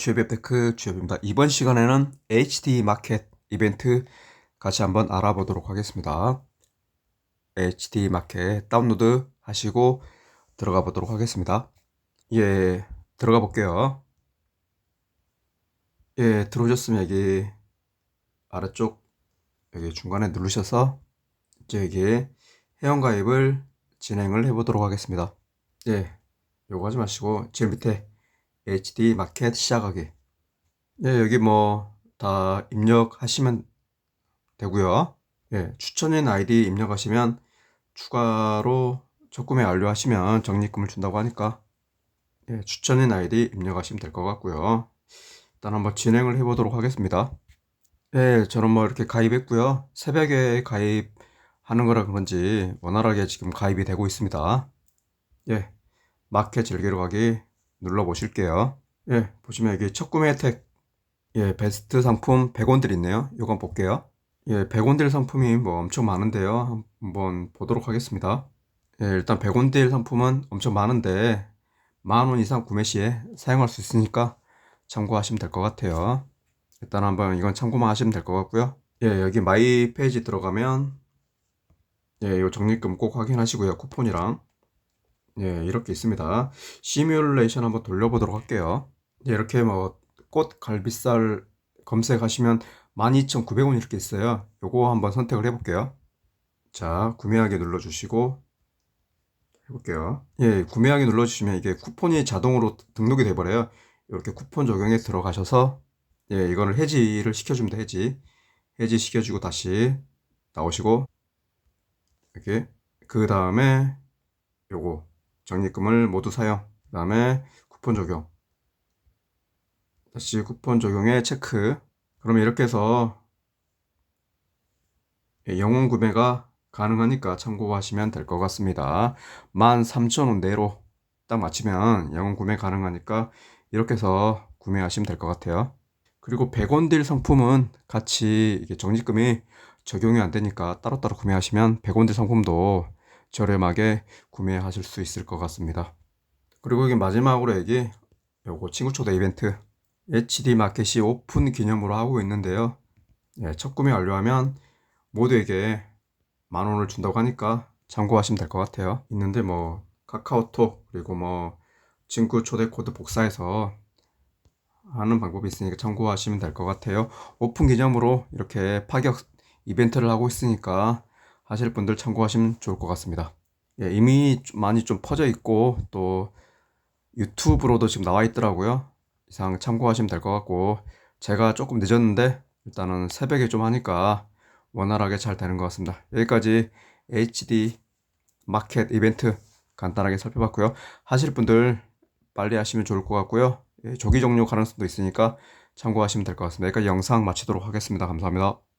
주앱테크 주앱입니다. 이번 시간에는 HD 마켓 이벤트 같이 한번 알아보도록 하겠습니다. HD 마켓 다운로드 하시고 들어가 보도록 하겠습니다. 예, 들어가 볼게요. 예, 들어오셨으면 여기 아래쪽 여기 중간에 누르셔서 이제 여기 회원 가입을 진행을 해 보도록 하겠습니다. 예, 요거 하지 마시고 제일 밑에 HD 마켓 시작하기. 예, 여기 뭐 다 입력하시면 되고요. 예, 추천인 아이디 입력하시면 추가로 첫 구매 완료하시면 적립금을 준다고 하니까 예, 추천인 아이디 입력하시면 될 것 같고요. 일단 한번 진행을 해보도록 하겠습니다. 예, 저는 뭐 이렇게 가입했고요. 새벽에 가입하는 거라 그런지 원활하게 지금 가입이 되고 있습니다. 예, 마켓 즐기러 가기 눌러 보실게요. 예, 보시면 여기 첫 구매 혜택, 예, 베스트 상품 100원들 있네요. 요건 볼게요. 예, 100원들 상품이 뭐 엄청 많은데요. 한번 보도록 하겠습니다. 예, 일단 100원들 상품은 엄청 많은데 만원 이상 구매 시에 사용할 수 있으니까 참고하시면 될 것 같아요. 일단 한번 이건 참고만 하시면 될 것 같고요. 예, 여기 마이 페이지 들어가면 예, 요 적립금 꼭 확인하시고요. 쿠폰이랑 예, 이렇게 있습니다. 시뮬레이션 한번 돌려보도록 할게요. 예, 이렇게 뭐 꽃 갈비살 검색하시면 12,900원 이렇게 있어요. 요거 한번 선택을 해볼게요. 자, 구매하기 눌러주시고 해볼게요. 예, 구매하기 눌러주시면 이게 쿠폰이 자동으로 등록이 돼버려요. 이렇게 쿠폰 적용에 들어가셔서 예, 이거를 해지를 시켜줍니다. 해지. 해지 시켜주고 다시 나오시고 이렇게 그 다음에 요거 적립금을 모두 사용. 그 다음에 쿠폰 적용. 다시 쿠폰 적용에 체크. 그러면 이렇게 해서 예, 영원 구매가 가능하니까 참고하시면 될 것 같습니다. 13,000원 내로 딱 맞추면 영원 구매 가능하니까 이렇게 해서 구매하시면 될 것 같아요. 그리고 100원 딜 상품은 같이 적립금이 적용이 안 되니까 따로따로 구매하시면 100원 딜 상품도 저렴하게 구매하실 수 있을 것 같습니다. 그리고 여기 마지막으로 여기 요거 친구 초대 이벤트 HD 마켓이 오픈 기념으로 하고 있는데요. 예, 첫 구매 완료하면 모두에게 만 원을 준다고 하니까 참고하시면 될 것 같아요. 있는데 뭐 카카오톡 그리고 뭐 친구 초대 코드 복사해서 하는 방법이 있으니까 참고하시면 될 것 같아요. 오픈 기념으로 이렇게 파격 이벤트를 하고 있으니까 하실 분들 참고하시면 좋을 것 같습니다. 예, 이미 좀 많이 좀 퍼져 있고 또 유튜브로도 지금 나와 있더라고요. 이상 참고하시면 될 것 같고 제가 조금 늦었는데 일단은 새벽에 좀 하니까 원활하게 잘 되는 것 같습니다. 여기까지 HD 마켓 이벤트 간단하게 살펴봤고요. 하실 분들 빨리 하시면 좋을 것 같고요. 예, 조기 종료 가능성도 있으니까 참고하시면 될 것 같습니다. 여기까지 영상 마치도록 하겠습니다. 감사합니다.